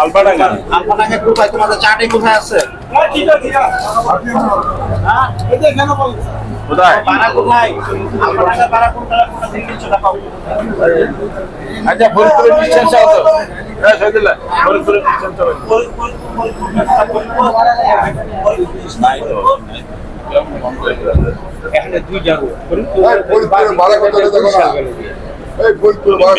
আলবাডাঙ্গা আলফাটাকে কোথায়? তোমাদের চাটে কোথায় আছে? হ্যাঁ? আচ্ছা ফরিদপুরের হ্যাঁ ফরিদপুরের নাই তো। এখানে দুই ফরিদপুরের দেখো না এই ফরিদপুরের ভাড়া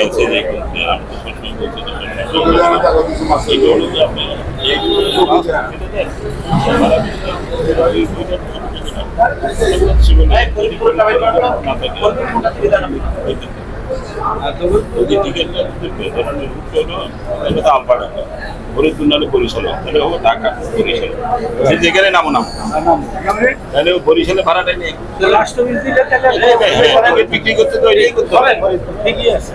ফরিদপুর নাহলে বরিশাল তাহলে ও ঢাকা নামো তাহলে ও বরিশালে ভাড়াটা নিয়ে বিক্রি করতে তো এটাই করতে হবে ঠিকই আছে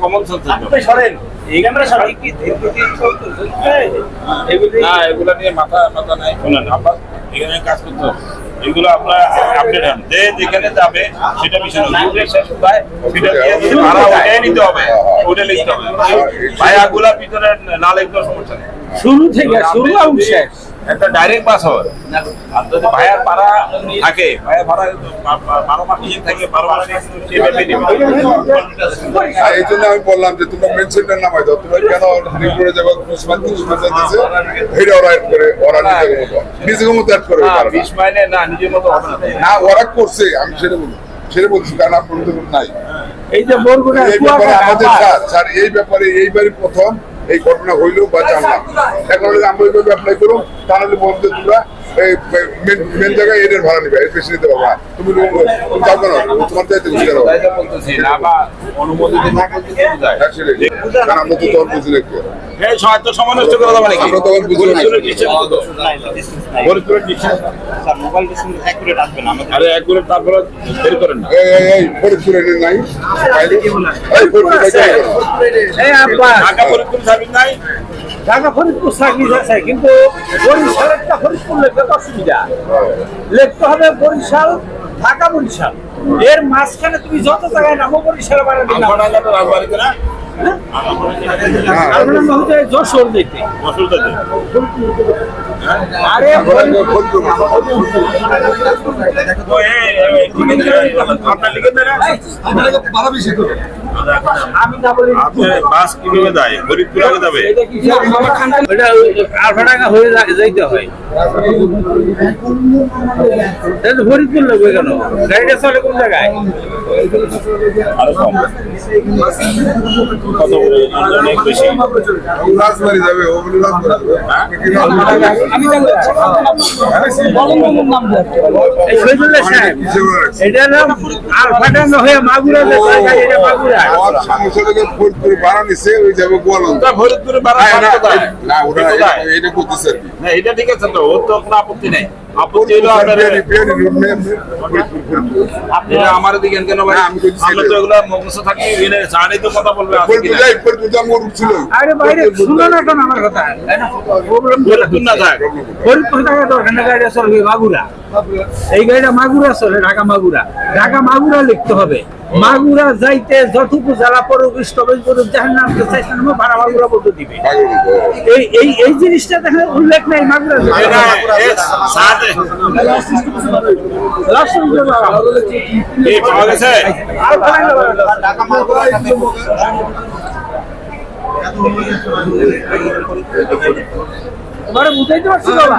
কমন আপনি সরেন। এগুলি না এগুলো নিয়ে মাথা মাথা নাই। শোনেন আপনার এখানে কাজ করতে হবে। এগুলো আপনার আপডেট হন যে যেখানে যাবে সেটা বিষয় না রুটে শেষ কোথায় সেটা দিয়ে দিয়ে ভাড়া ওটাই নিতে হবে। ওটা লিখতে হবে। ভাইয়াগুলা ভিতরে না লিখলেও সমস্যা নেই। শুরু থেকে শুরু এবং শেষ। একটা ডাইরেক্ট বাস হবে। আর যদি ভাইয়ার ভাড়া থাকে ভাইয়ার ভাড়া বারো মাস থাকে বারো মাস আর এই জন্য আমি বললাম যে তোমরা মেন সেন্টার নামাই দাও তোমরা কেন রিপোর্টে যাব এটা ওরা অ্যাড করে ওরা নিজের মতো নিজের মতো অ্যাড করে না, বিশ মাইলে না নিজের মতো হবে না। না ওরা করছে আমি সেটা বলি সেটা বলছি কারণ আপনার নাই। এই যে বরগুনা এই ব্যাপারে আমাদের স্যার স্যার এই ব্যাপারে এইবারই প্রথম এই ঘটনা হইলেও বা জানলাম এখন হলে আমরা ওইভাবে অ্যাপ্লাই করুন তাহলে বলতে তোমরা এই মেন জায়গায় এদের ভাড়া নিবে এর বেশি নিতে পারব না। তুমি যাও কেন? তোমার দায়িত্ব আমরা তো তখন বুঝি নাকি আমরা তখন বুঝি না। ফরিদপুরের distance কত? ফরিদপুরের distance? মোবাইল অ্যাকুরেট আসবে না আরে এক তারপরে বের করেন না। এই এই এই ফরিদপুরে নাই। এই ফরিদপুরে এই আব্বা ঢাকা ফরিদপুর সার্ভিস নাই। ঢাকা ফরিদপুর সার্ভিস আছে কিন্তু বরিশালেরটা ফরিদপুর লিখতে অসুবিধা। লিখতে হবে বরিশাল ঢাকা বরিশাল। এর মাঝখানে তুমি যত জায়গায় নামো বরিশাল বানাবি না। রাজবাড়িতে না। হচ্ছে যশোর আরে আছে, আপনার লিখে দেন। না? আমি না বলি আপনি বাস কীভাবে যায়? ফরিদপুর আগে যাবে? এটা কি এটা হয়ে যাইতে হয়। তাহলে লাগবে কেন? গাড়িটা চলে কোন জায়গায়? আরও কম। কত অনেক বেশি। রাজবাড়ি যাবে ওগুলো রাজবাড়ি যাবে। আমি জানতে এই শহীদুল্লাহ সাহেব এটা নাম আলফাডাঙ্গা হয়ে মাগুরা এটা মাগুরা। ফরিদপুরে ভাড়া নিছে ওই যাবে গোয়ালন্দ ফরিদপুরে না? এটা- করতেছে না ঠিক আছে তো ওর তো কোনো আপত্তি নেই আপত্তি হলো ফরিদপুর আপনার বিয়ানি বিয়ানি রোড নেই ফরিদপুর ফরিদপুর এটা আমার দিকে কেন ভাই? আমি বলছি আমরা তো সেটাই। এগুলো থাকি এনে সাড়ে তো কথা বলবে আছে ফরিদপুর কিনা? যাই ফরিদপুর যাব ওর আরে বাইরে শুনো না কেন আমার কথা? প্রবলেম ফরিদপুর না থাক ফরিদপুর থেকে দরকার না গাড়িটা চলবে মাগুরা। এই গাড়িটা মাগুরা চলে ঢাকা মাগুরা। ঢাকা মাগুরা লিখতে হবে। মাগুরা যাইতে যতটুকু জ্বালা পড়ুক স্টপেজ করুক যাহার নামতে চাইছেন ভাড়া মাগুরা বলতে দিবে। এই এই এই জিনিসটা দেখে উল্লেখ নাই মাগুরা। পাওয়া গেছে ঢাকা বুঝাইতে পারছি বাবা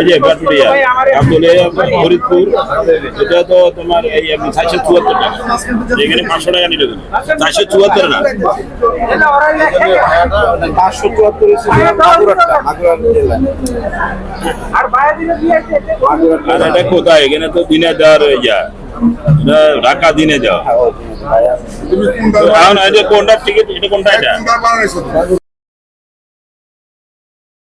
এই যে বাটুরিয়া আব্দুলিয়া ফরিদপুর। এটা তো তোমার এই চারশো চুয়াত্তর টাকা। এখানে পাঁচশো টাকা নিল চারশো চুয়াত্তর না? এটা ওরাই লেখে পাঁচশো চুয়াত্তর আর বাইরে দিলে দিয়েছে আর এটা কোথায়? এখানে তো দিনে দেওয়ার হয়ে যায় ঢাকা দিনে যাওয়া কোনটা এখন এই টিকিট এটা কোনটা এটা? কোনটা